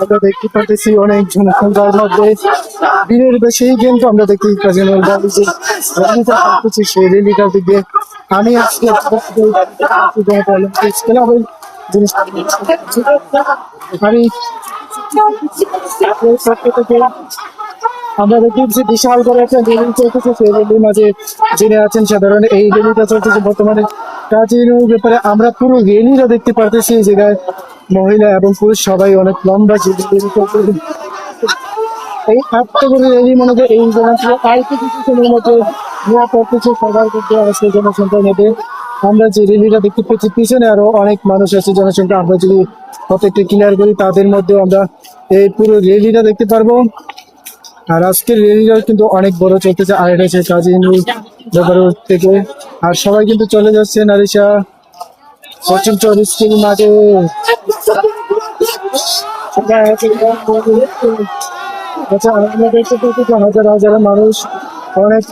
আমরা দেখতে পাচ্ছি অনেক জনসংখ্যার মধ্যে। ভিড়ের বেশি কিন্তু আমরা দেখতে পাচ্ছি যে সেই র্যালিটার দিকে আমি আজকে আমরা বিশাল করে একটা রেলি চলতেছে, সেই রেলির মাঝে যিনি আছেন সাধারণ, এই রেলিটা চলতেছে বর্তমানে। কাজিনের ব্যাপারে আমরা পুরো রেলিরা দেখতে পারতেছি এই জায়গায়। মহিলা এবং পুরুষ সবাই অনেক লম্বা। এই করে রেলি মনে হয় এই থেকে আর কিছু সময়ের মধ্যে নিরাপদ কিছু সবার করতে আসছে জনসংখ্যার মধ্যে আমরা যে রেলিটা দেখতে পাচ্ছি পিছনে আরও অনেক মানুষ আছে জনসংখ্যা। আমরা যদি প্রত্যেকটা ক্লিয়ার করি, তাদের মধ্যে আমরা এই পুরো রেলিটা দেখতে পারব। আর আজকের রেলিটাও কিন্তু অনেক বড় চলতেছে। আর এটা হচ্ছে কাজী ব্যাপার থেকে আর সবাই কিন্তু চলে যাচ্ছে, নারিশা। চৌধুরী স্কুল মাঠে। আচ্ছা হাজার হাজার মানুষ, অনেক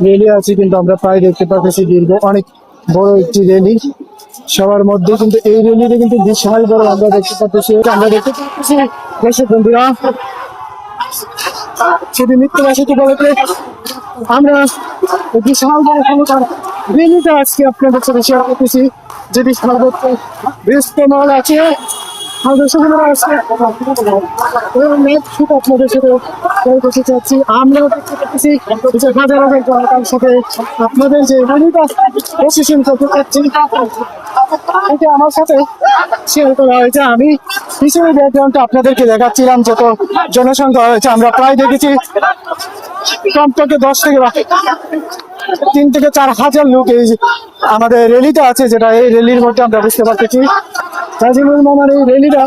কিন্তু আমরা প্রায় দেখতে পাচ্ছি দীর্ঘ, অনেক বড় একটি সবার মধ্যে কিন্তু এই কিন্তু বিশাল বড় আমরা দেখতে আমরা বন্ধুরা বলতে আমরা বিশাল বড় আজকে আপনাদের সাথে শেয়ার করতেছি। আছে। আপনাদের সাথে শেয়ার যে আপনাদের যে এটা আমার সাথে শেয়ার করা হয়েছে আমি পিছনে ব্যাকগ্রাউন্ডটা আপনাদেরকে দেখাচ্ছিলাম যত জনসংখ্যা হয়েছে, আমরা প্রায় দেখেছি কমপক্ষে দশ থেকে তিন থেকে চার হাজার লোক এই আমাদের রেলিটা আছে, যেটা এই রেলির মধ্যে আমরা বুঝতে পারতেছি। তাজিমুল মামার এই রেলিটা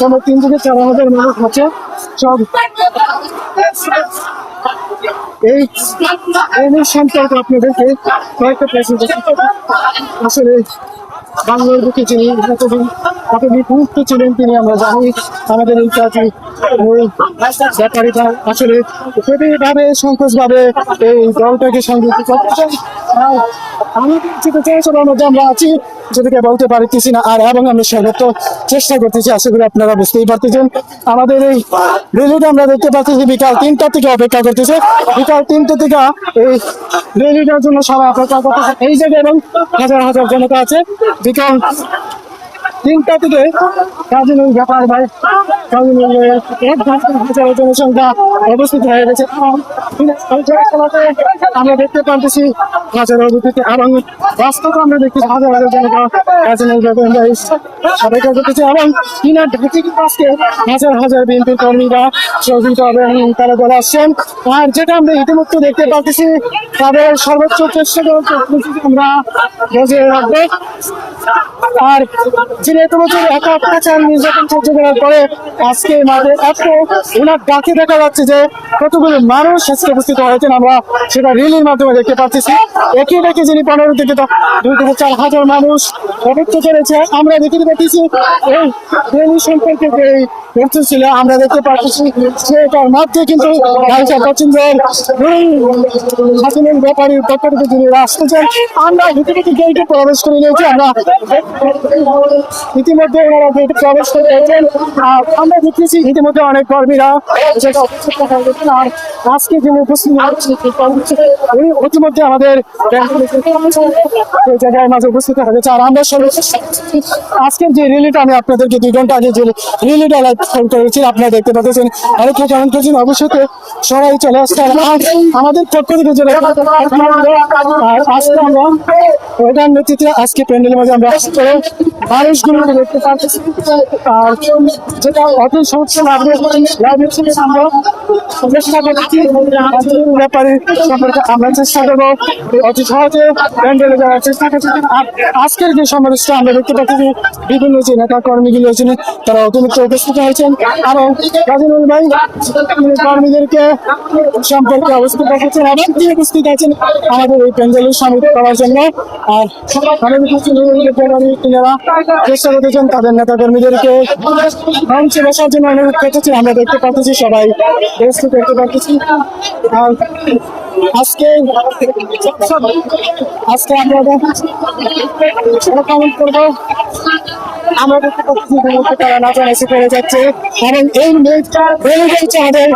কোনো তিন থেকে চার হাজার মানুষ হচ্ছে সব এই সম্পর্কে আপনাদেরকে কয়েকটা প্রশ্ন আসলে বাংলার বুকে যিনি এতদিন এতদিন গুরুত্ব ছিলেন তিনি, আমরা জানি আমাদের এই কাজে ওই ব্যাপারীটা আসলে খুবইভাবে সংকোচভাবে এই দলটাকে সংযুক্ত করতে চাই। আর আমাদের চেয়েছিলাম আমরা আছি। যেটাকে বলতে পারতেছি না, আর এবং আমরা তো চেষ্টা করতেছি, আশা করি আপনারা বুঝতেই পারতেছেন। আমাদের এই রেলিটা আমরা দেখতে পাচ্ছি বিকাল তিনটার থেকে অপেক্ষা করতেছে। বিকাল তিনটা থেকে এই রেলিটার জন্য সবাই অপেক্ষা করতেছে। এই জায়গায় এবং হাজার হাজার জনতা আছে। বিকাল তিনটা থেকে কাজী ব্যাপার ভাই, কাজী জনসংখ্যা অবস্থিত হয়ে গেছে। আমরা দেখতে পাচ্ছি হাজার এবং বাস্তবে আমরা দেখতেছি হাজার হাজার জনতা কাজী ব্যাপার ভাই করতেছে। এবং কিনা ঢাকি আজকে হাজার হাজার বিএনপি কর্মীরা সহযোগিতা তারা আসছেন। আর যেটা আমরা ইতিমধ্যে দেখতে পাচ্ছি তাদের সর্বোচ্চ চেষ্টা আমরা বজায় রাখব। আর যিনি এত বছর এত অত্যাচার পরে আজকে মাঠে এত ওনার ডাকে দেখা যাচ্ছে যে কতগুলো মানুষ আজকে উপস্থিত হয়েছেন। আমরা সেটা রিলির মাধ্যমে দেখতে পাচ্ছি। একই দেখে যিনি পনেরো থেকে দুই থেকে চার হাজার মানুষ অপেক্ষা করেছে, আমরা দেখতে পাচ্ছি এই রেলি সম্পর্কে যে ছিল, আমরা দেখতে পাচ্ছি সেটার মধ্যে কিন্তু ভাইসা পছন্দের হাসিনের যিনি আসতেছেন আমরা ইতিমধ্যে গেটে প্রবেশ করে নিয়েছি, আমরা ইতিমধ্যে ওনারা প্রবেশ করে আমরা দেখতেছি ইতিমধ্যে অনেক কর্মীরা যেটা আজকে যিনি উপস্থিত উনি ইতিমধ্যে আমাদের জায়গায় মাঝে উপস্থিত হয়ে গেছে আর আমরা সর্বশেষ আজকের যে রিলিটা আমি আপনাদেরকে দুই ঘণ্টা আগে যে রিলিটা লাইভ ফোন করেছি, আপনারা দেখতে পাচ্ছেন। অনেক কেমন করছেন অবশ্যই সবাই চলে আসছে আমাদের পক্ষ থেকে যে আর আজকে আমরা ওইটার নেতৃত্বে আজকে প্যান্ডেলের মাঝে আমরা আসতে মানুষগুলো দেখতে পাচ্ছি। আর যেটা অত সমস্যা আমরা চেষ্টা করছি ব্যাপারে সম্পর্কে আমরা চেষ্টা করব। অতি সহজে প্যান্ডেলে যাওয়ার চেষ্টা করছি। আজকের যে সমাবেশটা আমরা দেখতে পাচ্ছি বিভিন্ন যে নেতা কর্মীগুলো আছেন তারা অতিরিক্ত উপস্থিত হয়েছেন। আরও কাজীনুল ভাই কর্মীদেরকে সম্পর্কে অবস্থিত রেখেছেন এবং তিনি উপস্থিত আছেন আমাদের এই প্যান্ডেলের সামিল করার জন্য। আর তিনারা চেষ্টা করতেছেন তাদের নেতা কর্মীদেরকে মঞ্চে বসার জন্য অনুরোধ করতেছি। আমরা দেখতে পাচ্ছি সবাই দেখতে পাচ্ছি আজকে আজকে আমরা কমেন্ট করব। আমরা যাচ্ছে এবং এই আমাদের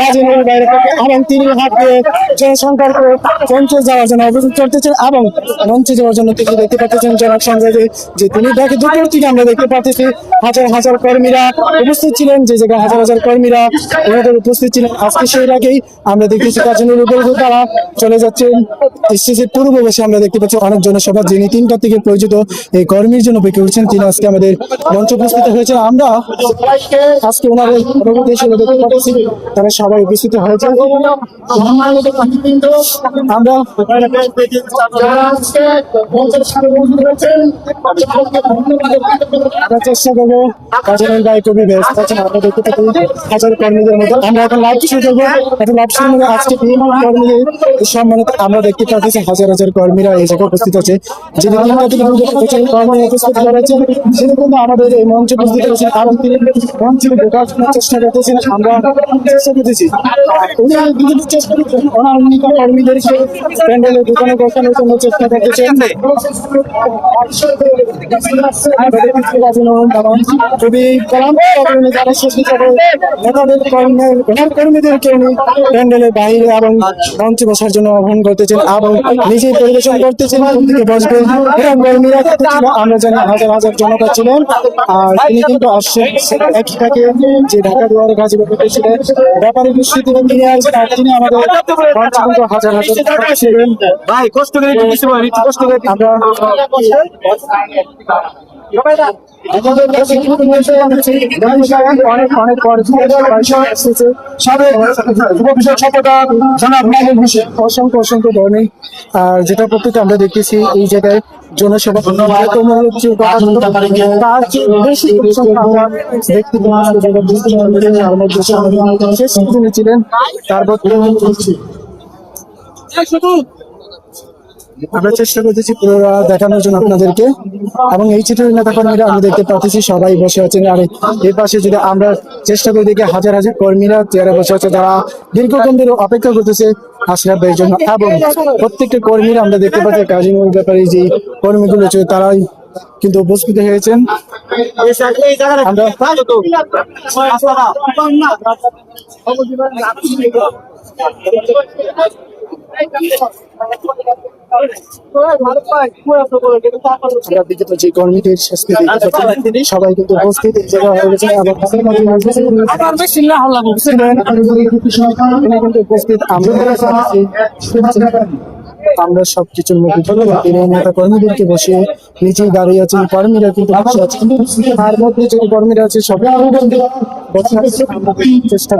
রাজনীতির বাইরে থেকে। এবং তিনি হাত দিয়ে যাওয়ার জন্য অভিযোগ এবং যাওয়ার জন্য তিনি দেখতে পাচ্ছেন জনক যে তিনি দেখে দুপুর থেকে আমরা দেখতে পাচ্ছি। হাজার হাজার কর্মীরা উপস্থিত ছিলেন, যে জায়গায় হাজার হাজার কর্মীরা ওনাদের উপস্থিত ছিলেন। আজকে সেই আগেই আমরা দেখতেছি উপর তারা চলে যাচ্ছেন স্টেজের পূর্ব আমরা দেখতে পাচ্ছি অনেক জনসভা যিনি তিনটা থেকে পরিচিত এই কর্মীর জন্য অপেক্ষা করছেন, তিনি আজকে আমাদের মঞ্চ উপস্থিত হয়েছেন। আমরা আজকে ওনাদের অনুভূতি হিসেবে দেখতে পাচ্ছি তারা সবাই উপস্থিত হয়েছে আমরা আমরা গায়ে আমরা দেখতে হাজার কর্মীদের আমরা সম্মানিত আমরা দেখতে পাচ্ছি, হাজার হাজার কর্মীরা এই জায়গায় উপস্থিত আছে। কর্মী উপস্থিত করেছেন তিনি কিন্তু আমাদের এই মঞ্চে উপস্থিত হয়েছেন এবং তিনি মঞ্চে ঢোকার চেষ্টা করতেছেন। আমরা চেষ্টা করতেছি। চেষ্টা ওনার কর্মীদেরকে প্যান্ডেলে দোকানে বসানোর জন্য চেষ্টা করতেছেন। খুবই কলাম যারা শেষ হিসাবে নেতাদের ওনার কর্মীদেরকে উনি প্যান্ডেলের বাইরে এবং মঞ্চে বসার জন্য আহ্বান করতেছেন এবং নিজেই পরিবেশন করতেছেন। বসবেন। কর্মীরা আমরা জানি হাজার হাজার জনতা ছিলেন আর তিনি কিন্তু আসছেন একই থাকে যে ঢাকা দুয়ারে ছিলেন ব্যাপারে তিনি নিয়ে আসবেন আর তিনি আমাদের কিন্তু হাজার হাজার ছিলেন। ভাই কষ্ট করে কষ্ট করে আমরা আমাদের কাছে কিন্তু অনেক অনেক পয়সা এসেছে। সাবেক উপবিষয় সম্পাদক জনাব মাহির হোসেন। অসংখ্য অসংখ্য ধরনের যেটা প্রত্যেকটা আমরা দেখতেছি এই জায়গায়। জনসভা বৃহত্তম হচ্ছে তার চেয়ে বেশি সংখ্যা আমরা দেখতে শেষ ছিলেন তারপর আমরা চেষ্টা করতেছি পুরোটা দেখানোর জন্য আপনাদেরকে। এবং এই চিত্রের নেতা কর্মীরা আমরা দেখতে পাচ্ছি, সবাই বসে আছেন। আর এর পাশে যদি আমরা চেষ্টা করে দেখি হাজার হাজার কর্মীরা চেয়ারে বসে আছে তারা দীর্ঘক্ষণ ধরে অপেক্ষা করতেছে ভাইয়ের জন্য। এবং প্রত্যেকটা কর্মীরা আমরা দেখতে পাচ্ছি কাজিমুর ব্যাপারে যে কর্মীগুলো আছে তারাই কিন্তু উপস্থিত হয়েছেন। আমরা সবাই কিন্তু হয়ে আমরা সবকিছুর মধ্যে তিনি নেতা কর্মীদেরকে বসে নিচেই দাঁড়িয়ে আছেন কর্মীরা কিন্তু বসে আছেন তার মধ্যে যে কর্মীরা আছে সবাই চেষ্টা